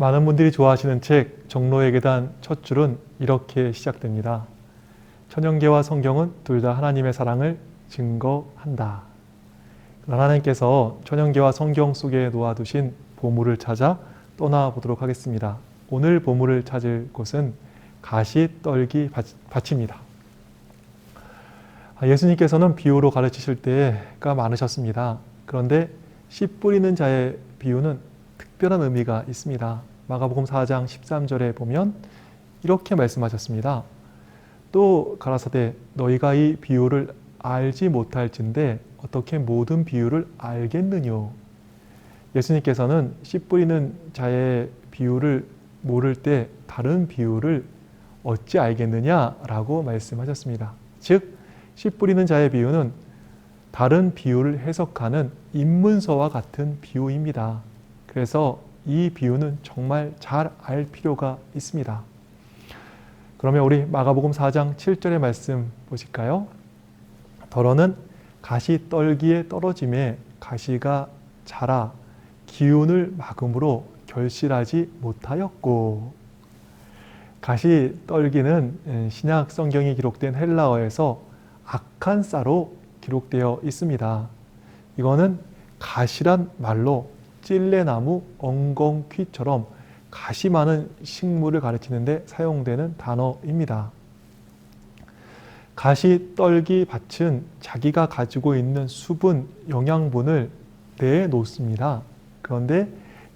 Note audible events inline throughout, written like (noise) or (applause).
많은 분들이 좋아하시는 책 정로의 계단 첫 줄은 이렇게 시작됩니다. 천연계와 성경은 둘 다 하나님의 사랑을 증거한다. 하나님께서 천연계와 성경 속에 놓아두신 보물을 찾아 떠나보도록 하겠습니다. 오늘 보물을 찾을 곳은 가시떨기 밭입니다. 아, 예수님께서는 비유로 가르치실 때가 많으셨습니다. 그런데 씨 뿌리는 자의 비유는 특별한 의미가 있습니다. 마가복음 4장 13절에 보면 이렇게 말씀하셨습니다. 또 가라사대 너희가 이 비유를 알지 못할진데 어떻게 모든 비유를 알겠느뇨. 예수님께서는 씨 뿌리는 자의 비유를 모를 때 다른 비유를 어찌 알겠느냐라고 말씀하셨습니다. 즉, 씨 뿌리는 자의 비유는 다른 비유를 해석하는 입문서와 같은 비유입니다. 그래서 이 비유는 정말 잘 알 필요가 있습니다. 그러면 우리 마가복음 4장 7절의 말씀 보실까요? 더러는 가시 떨기에 떨어짐에 가시가 자라 기운을 막음으로 결실하지 못하였고 가시 떨기는 신약 성경이 기록된 헬라어에서 악한 쌀로 기록되어 있습니다. 이거는 가시란 말로 찔레나무, 엉겅퀴처럼 가시 많은 식물을 가리키는데 사용되는 단어입니다. 가시 떨기 밭은 자기가 가지고 있는 수분, 영양분을 내놓습니다. 그런데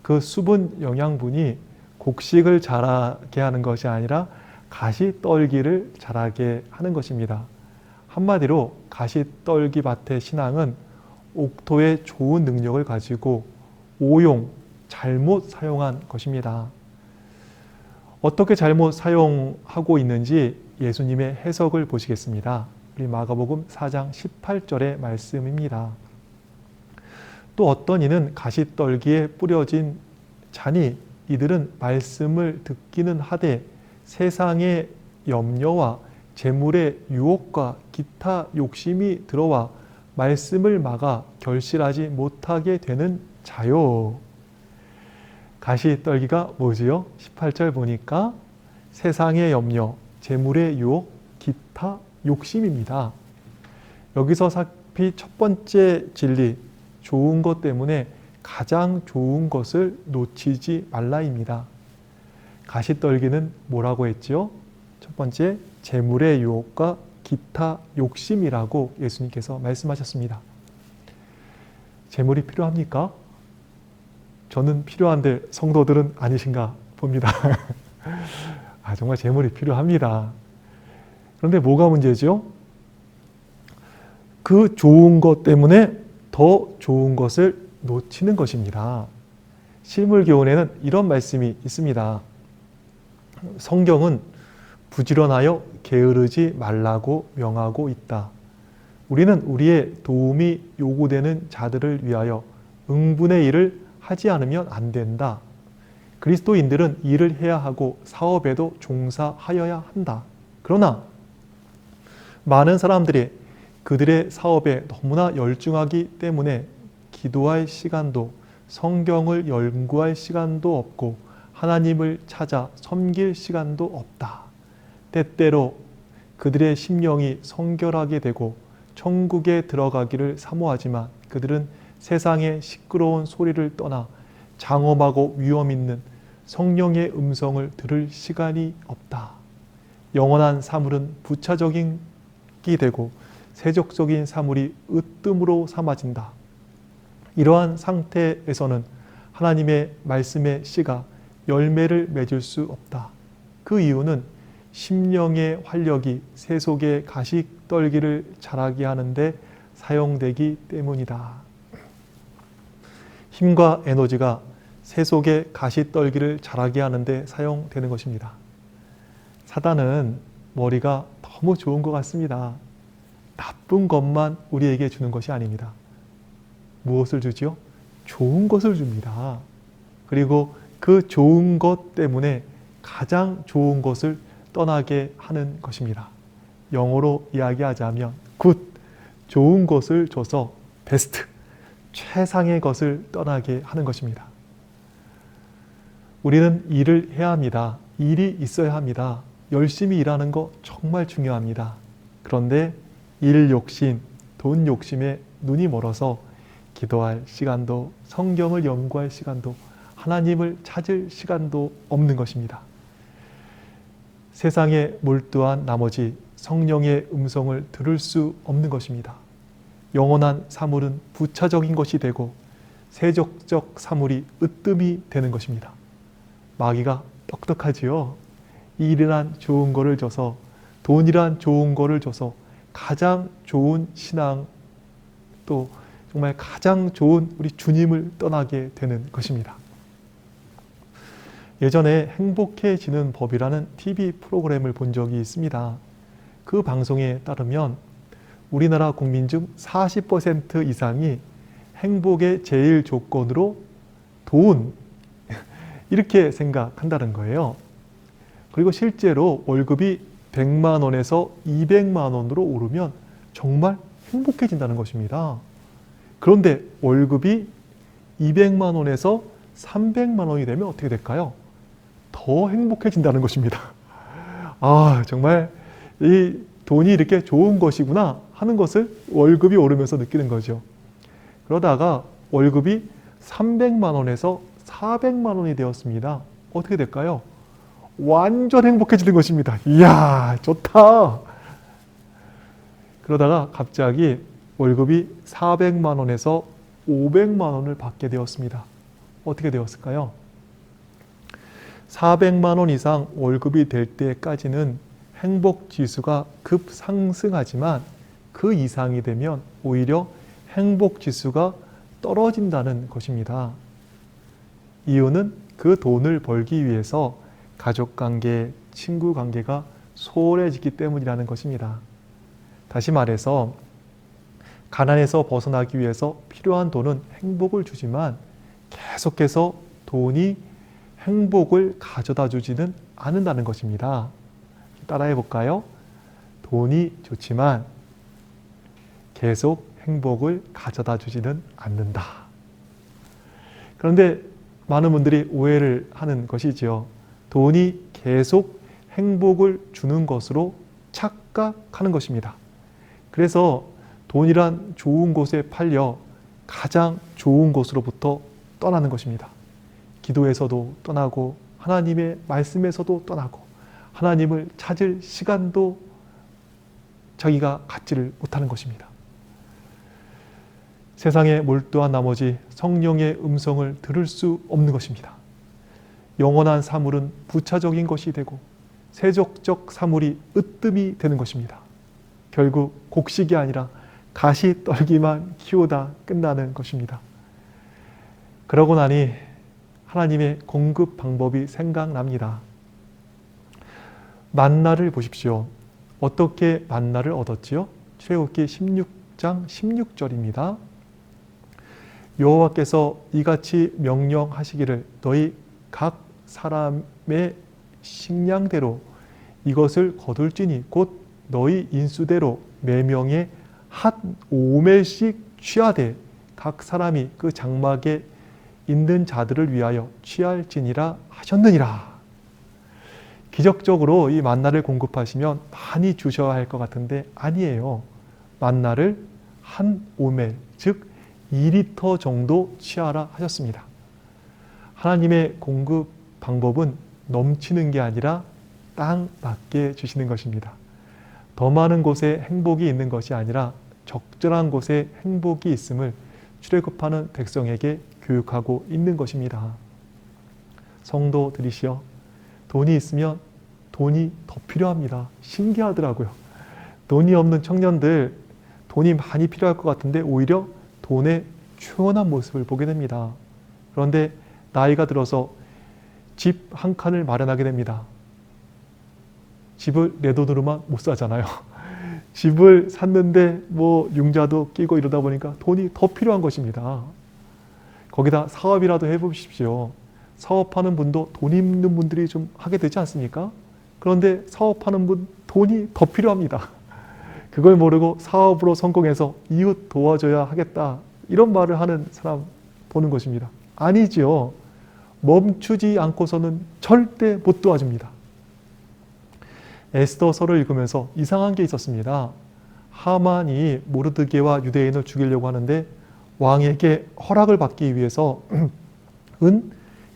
그 수분, 영양분이 곡식을 자라게 하는 것이 아니라 가시 떨기를 자라게 하는 것입니다. 한마디로 가시 떨기 밭의 신앙은 옥토의 좋은 능력을 가지고 오용, 잘못 사용한 것입니다. 어떻게 잘못 사용하고 있는지 예수님의 해석을 보시겠습니다. 우리 마가복음 4장 18절의 말씀입니다. 또 어떤 이는 가시떨기에 뿌려진 자니 이들은 말씀을 듣기는 하되 세상의 염려와 재물의 유혹과 기타 욕심이 들어와 말씀을 막아 결실하지 못하게 되는 자요. 가시 떨기가 뭐지요? 18절 보니까 세상의 염려, 재물의 유혹, 기타 욕심입니다. 여기서 사피 첫 번째 진리, 좋은 것 때문에 가장 좋은 것을 놓치지 말라입니다. 가시떨기는 뭐라고 했지요? 첫 번째, 재물의 유혹과 기타 욕심이라고 예수님께서 말씀하셨습니다. 재물이 필요합니까? 저는 필요한데 성도들은 아니신가 봅니다. (laughs) 아, 정말 재물이 필요합니다. 그런데 뭐가 문제죠? 그 좋은 것 때문에 더 좋은 것을 놓치는 것입니다. 실물교훈에는 이런 말씀이 있습니다. 성경은 부지런하여 게으르지 말라고 명하고 있다. 우리는 우리의 도움이 요구되는 자들을 위하여 응분의 일을 하지 않으면 안 된다. 그리스도인들은 일을 해야 하고 사업에도 종사하여야 한다. 그러나 많은 사람들이 그들의 사업에 너무나 열중하기 때문에 기도할 시간도 성경을 연구할 시간도 없고 하나님을 찾아 섬길 시간도 없다. 때때로 그들의 심령이 성결하게 되고 천국에 들어가기를 사모하지만 그들은 세상의 시끄러운 소리를 떠나 장엄하고 위험 있는 성령의 음성을 들을 시간이 없다. 영원한 사물은 부차적인 기 되고 세적적인 사물이 으뜸으로 삼아진다. 이러한 상태에서는 하나님의 말씀의 씨가 열매를 맺을 수 없다. 그 이유는 심령의 활력이 세속의 가식 떨기를 자라게 하는데 사용되기 때문이다. 힘과 에너지가 세속의 가시 떨기를 자라게 하는데 사용되는 것입니다. 사단은 머리가 너무 좋은 것 같습니다. 나쁜 것만 우리에게 주는 것이 아닙니다. 무엇을 주지요? 좋은 것을 줍니다. 그리고 그 좋은 것 때문에 가장 좋은 것을 떠나게 하는 것입니다. 영어로 이야기하자면 굿, 좋은 것을 줘서 베스트, 최상의 것을 떠나게 하는 것입니다. 우리는 일을 해야 합니다. 일이 있어야 합니다. 열심히 일하는 거 정말 중요합니다. 그런데 일 욕심, 돈 욕심에 눈이 멀어서 기도할 시간도 성경을 연구할 시간도 하나님을 찾을 시간도 없는 것입니다. 세상에 몰두한 나머지 성령의 음성을 들을 수 없는 것입니다. 영원한 사물은 부차적인 것이 되고 세적적 사물이 으뜸이 되는 것입니다. 마귀가 똑똑하지요. 일이란 좋은 거를 줘서 돈이란 좋은 거를 줘서 가장 좋은 신앙 또 정말 가장 좋은 우리 주님을 떠나게 되는 것입니다. 예전에 행복해지는 법이라는 TV 프로그램을 본 적이 있습니다. 그 방송에 따르면 우리나라 국민 중 40% 이상이 행복의 제일 조건으로 돈 (laughs) 이렇게 생각한다는 거예요. 그리고 실제로 월급이 100만 원에서 200만 원으로 오르면 정말 행복해진다는 것입니다. 그런데 월급이 200만 원에서 300만 원이 되면 어떻게 될까요? 더 행복해진다는 것입니다. (laughs) 아, 정말 이 돈이 이렇게 좋은 것이구나 하는 것을 월급이 오르면서 느끼는 거죠. 그러다가 월급이 300만 원에서 400만 원이 되었습니다. 어떻게 될까요? 완전 행복해지는 것입니다. 이야, 좋다. 그러다가 갑자기 월급이 400만 원에서 500만 원을 받게 되었습니다. 어떻게 되었을까요? 400만 원 이상 월급이 될 때까지는 행복 지수가 급상승하지만 그 이상이 되면 오히려 행복 지수가 떨어진다는 것입니다. 이유는 그 돈을 벌기 위해서 가족 관계, 친구 관계가 소홀해지기 때문이라는 것입니다. 다시 말해서 가난에서 벗어나기 위해서 필요한 돈은 행복을 주지만 계속해서 돈이 행복을 가져다 주지는 않는다는 것입니다. 따라해 볼까요? 돈이 좋지만 계속 행복을 가져다 주지는 않는다. 그런데 많은 분들이 오해를 하는 것이지요. 돈이 계속 행복을 주는 것으로 착각하는 것입니다. 그래서 돈이란 좋은 곳에 팔려 가장 좋은 곳으로부터 떠나는 것입니다. 기도에서도 떠나고 하나님의 말씀에서도 떠나고 하나님을 찾을 시간도 자기가 갖지를 못하는 것입니다. 세상에 몰두한 나머지 성령의 음성을 들을 수 없는 것입니다. 영원한 사물은 부차적인 것이 되고 세적적 사물이 으뜸이 되는 것입니다. 결국 곡식이 아니라 가시 떨기만 키우다 끝나는 것입니다. 그러고 나니 하나님의 공급 방법이 생각납니다. 만나를 보십시오. 어떻게 만나를 얻었지요? 출애굽기 16장 16절입니다. 여호와께서 이같이 명령하시기를 너희 각 사람의 식량대로 이것을 거둘지니 곧 너희 인수대로 매 명에 한 오멜씩 취하되 각 사람이 그 장막에 있는 자들을 위하여 취할지니라 하셨느니라. 기적적으로 이 만나를 공급하시면 많이 주셔야 할 것 같은데 아니에요. 만나를 한 오멜, 즉 2리터 정도 취하라 하셨습니다. 하나님의 공급 방법은 넘치는 게 아니라 땅 맞게 주시는 것입니다. 더 많은 곳에 행복이 있는 것이 아니라 적절한 곳에 행복이 있음을 출애굽하는 백성에게 교육하고 있는 것입니다. 성도들이시여 돈이 있으면 돈이 더 필요합니다. 신기하더라고요. 돈이 없는 청년들 돈이 많이 필요할 것 같은데 오히려 돈의 초연한 모습을 보게 됩니다. 그런데 나이가 들어서 집 한 칸을 마련하게 됩니다. 집을 내 돈으로만 못 사잖아요. (laughs) 집을 샀는데 뭐 융자도 끼고 이러다 보니까 돈이 더 필요한 것입니다. 거기다 사업이라도 해보십시오. 사업하는 분도 돈 있는 분들이 좀 하게 되지 않습니까? 그런데 사업하는 분 돈이 더 필요합니다. 그걸 모르고 사업으로 성공해서 이웃 도와줘야 하겠다. 이런 말을 하는 사람 보는 것입니다. 아니죠. 멈추지 않고서는 절대 못 도와줍니다. 에스더서를 읽으면서 이상한 게 있었습니다. 하만이 모르드게와 유대인을 죽이려고 하는데 왕에게 허락을 받기 위해서 (clears throat) 은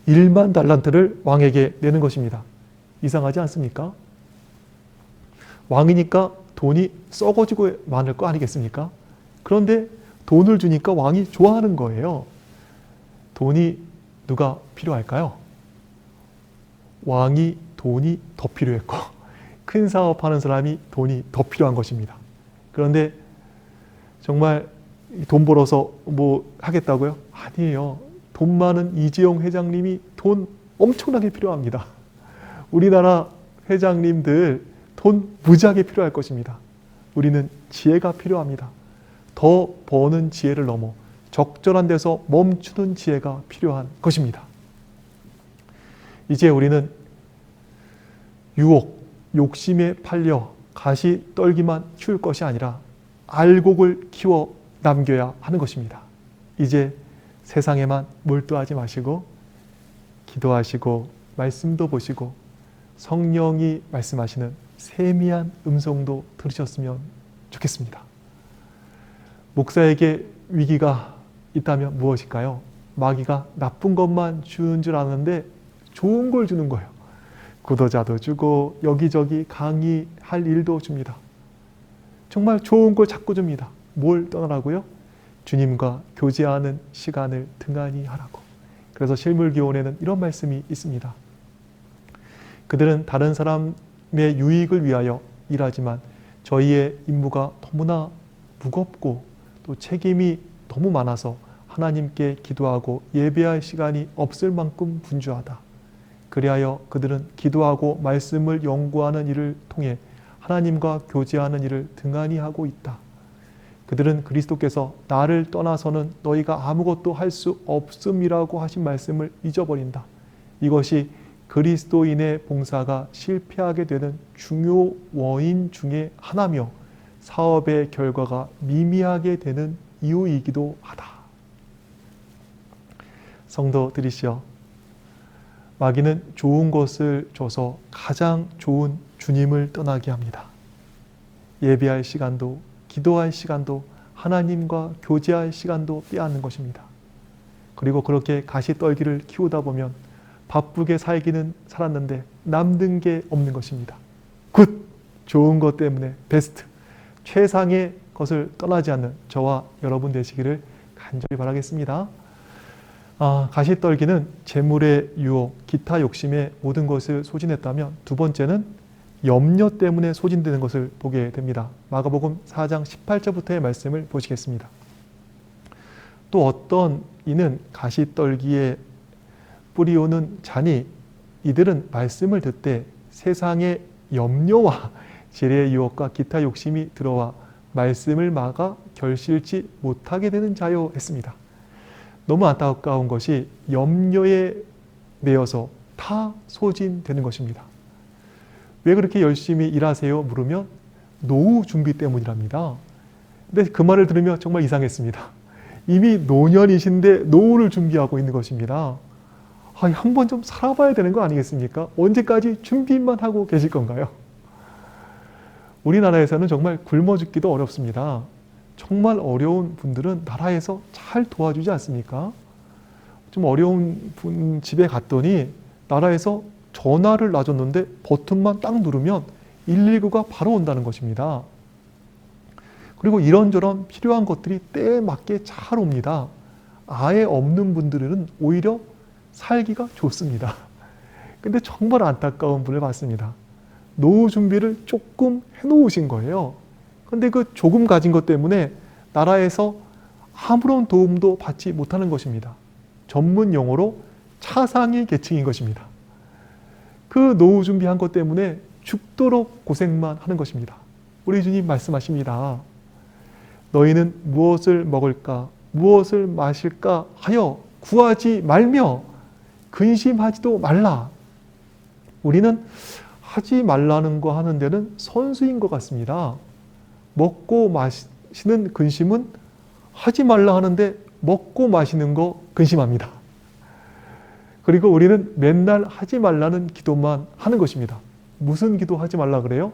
1만 달란트를 왕에게 내는 것입니다. 이상하지 않습니까? 왕이니까 돈이 썩어지고 많을 거 아니겠습니까? 그런데 돈을 주니까 왕이 좋아하는 거예요. 돈이 누가 필요할까요? 왕이 돈이 더 필요했고 (laughs) 큰 사업하는 사람이 돈이 더 필요한 것입니다. 그런데 정말 돈 벌어서 뭐 하겠다고요? 아니에요. 돈 많은 이재용 회장님이 돈 엄청나게 필요합니다. 우리나라 회장님들 돈 무지하게 필요할 것입니다. 우리는 지혜가 필요합니다. 더 버는 지혜를 넘어 적절한 데서 멈추는 지혜가 필요한 것입니다. 이제 우리는 유혹, 욕심에 팔려 가시 떨기만 키울 것이 아니라 알곡을 키워 남겨야 하는 것입니다. 이제 세상에만 몰두하지 마시고 기도하시고 말씀도 보시고 성령이 말씀하시는 세미한 음성도 들으셨으면 좋겠습니다. 목사에게 위기가 있다면 무엇일까요? 마귀가 나쁜 것만 주는 줄 아는데 좋은 걸 주는 거예요. 구도자도 주고 여기저기 강의할 일도 줍니다. 정말 좋은 걸 자꾸 줍니다. 뭘 떠나라고요? 주님과 교제하는 시간을 등한히 하라고. 그래서 실물기원에는 이런 말씀이 있습니다. 그들은 다른 사람의 유익을 위하여 일하지만 저희의 임무가 너무나 무겁고 또 책임이 너무 많아서 하나님께 기도하고 예배할 시간이 없을 만큼 분주하다. 그리하여 그들은 기도하고 말씀을 연구하는 일을 통해 하나님과 교제하는 일을 등한히 하고 있다. 그들은 그리스도께서 나를 떠나서는 너희가 아무것도 할 수 없음이라고 하신 말씀을 잊어버린다. 이것이 그리스도인의 봉사가 실패하게 되는 중요 원인 중의 하나며 사업의 결과가 미미하게 되는 이유이기도 하다. 성도 들이시여, 마귀는 좋은 것을 줘서 가장 좋은 주님을 떠나게 합니다. 예배할 시간도 기도할 시간도 하나님과 교제할 시간도 빼앗는 것입니다. 그리고 그렇게 가시 떨기를 키우다 보면 바쁘게 살기는 살았는데 남는 게 없는 것입니다. 굿! 좋은 것 때문에 베스트! 최상의 것을 떠나지 않는 저와 여러분 되시기를 간절히 바라겠습니다. 아, 가시 떨기는 재물의 유혹, 기타 욕심에 모든 것을 소진했다면 두 번째는 염려 때문에 소진되는 것을 보게 됩니다. 마가복음 4장 18절부터의 말씀을 보시겠습니다. 또 어떤 이는 가시 떨기에 뿌리오는 자니 이들은 말씀을 듣되 세상의 염려와 지레의 유혹과 기타 욕심이 들어와 말씀을 막아 결실치 못하게 되는 자요 했습니다. 너무 안타까운 것이 염려에 매여서 다 소진되는 것입니다. 왜 그렇게 열심히 일하세요? 물으면 노후 준비 때문이랍니다. 근데 그 말을 들으면 정말 이상했습니다. 이미 노년이신데 노후를 준비하고 있는 것입니다. 아, 한번 좀 살아봐야 되는 거 아니겠습니까? 언제까지 준비만 하고 계실 건가요? 우리나라에서는 정말 굶어 죽기도 어렵습니다. 정말 어려운 분들은 나라에서 잘 도와주지 않습니까? 좀 어려운 분 집에 갔더니 나라에서 전화를 놔줬는데 버튼만 딱 누르면 119가 바로 온다는 것입니다. 그리고 이런저런 필요한 것들이 때에 맞게 잘 옵니다. 아예 없는 분들은 오히려 살기가 좋습니다. 근데 정말 안타까운 분을 봤습니다. 노후 준비를 조금 해놓으신 거예요. 근데 그 조금 가진 것 때문에 나라에서 아무런 도움도 받지 못하는 것입니다. 전문 용어로 차상위 계층인 것입니다. 그 노후 준비한 것 때문에 죽도록 고생만 하는 것입니다. 우리 주님 말씀하십니다. 너희는 무엇을 먹을까, 무엇을 마실까 하여 구하지 말며 근심하지도 말라. 우리는 하지 말라는 거 하는 데는 선수인 것 같습니다. 먹고 마시는 근심은 하지 말라 하는데 먹고 마시는 거 근심합니다. 그리고 우리는 맨날 하지 말라는 기도만 하는 것입니다. 무슨 기도 하지 말라 그래요?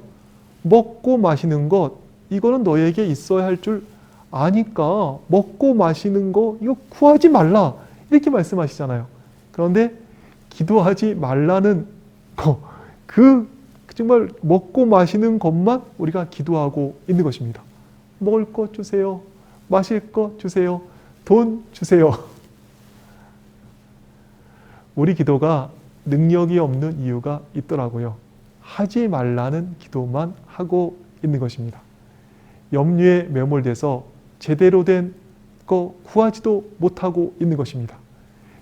먹고 마시는 것, 이거는 너에게 있어야 할 줄 아니까 먹고 마시는 거 이거 구하지 말라 이렇게 말씀하시잖아요. 그런데 기도하지 말라는 거, 그 정말 먹고 마시는 것만 우리가 기도하고 있는 것입니다. 먹을 것 주세요. 마실 것 주세요. 돈 주세요. (laughs) 우리 기도가 능력이 없는 이유가 있더라고요. 하지 말라는 기도만 하고 있는 것입니다. 염려에 매몰돼서 제대로 된 거 구하지도 못하고 있는 것입니다.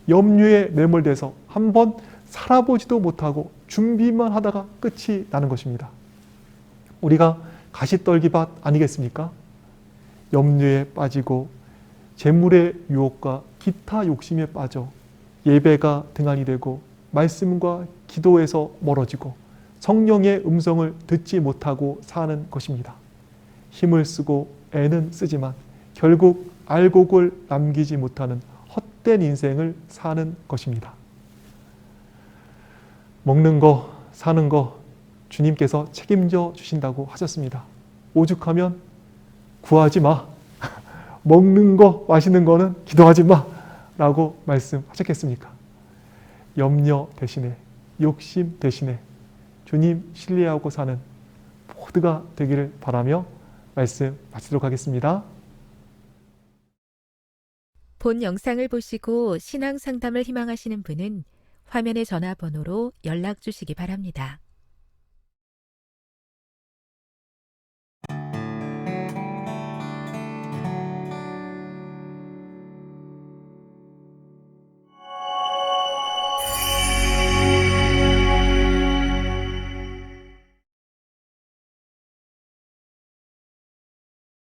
염려에 매몰돼서 한번 살아보지도 못하고 준비만 하다가 끝이 나는 것입니다. 우리가 가시떨기밭 아니겠습니까? 염려에 빠지고 재물의 유혹과 기타 욕심에 빠져 예배가 등한이 되고 말씀과 기도에서 멀어지고 성령의 음성을 듣지 못하고 사는 것입니다. 힘을 쓰고 애는 쓰지만 결국 알곡을 남기지 못하는 헛된 인생을 사는 것입니다. 먹는 거, 사는 거 주님께서 책임져 주신다고 하셨습니다. 오죽하면 구하지 마. (laughs) 먹는 거, 마시는 거는 기도하지 마. 라고 말씀하셨겠습니까? 염려 대신에, 욕심 대신에 주님 신뢰하고 사는 모두가 되기를 바라며 말씀 마치도록 하겠습니다. 본 영상을 보시고 신앙 상담을 희망하시는 분은 화면의 전화번호로 연락 주시기 바랍니다.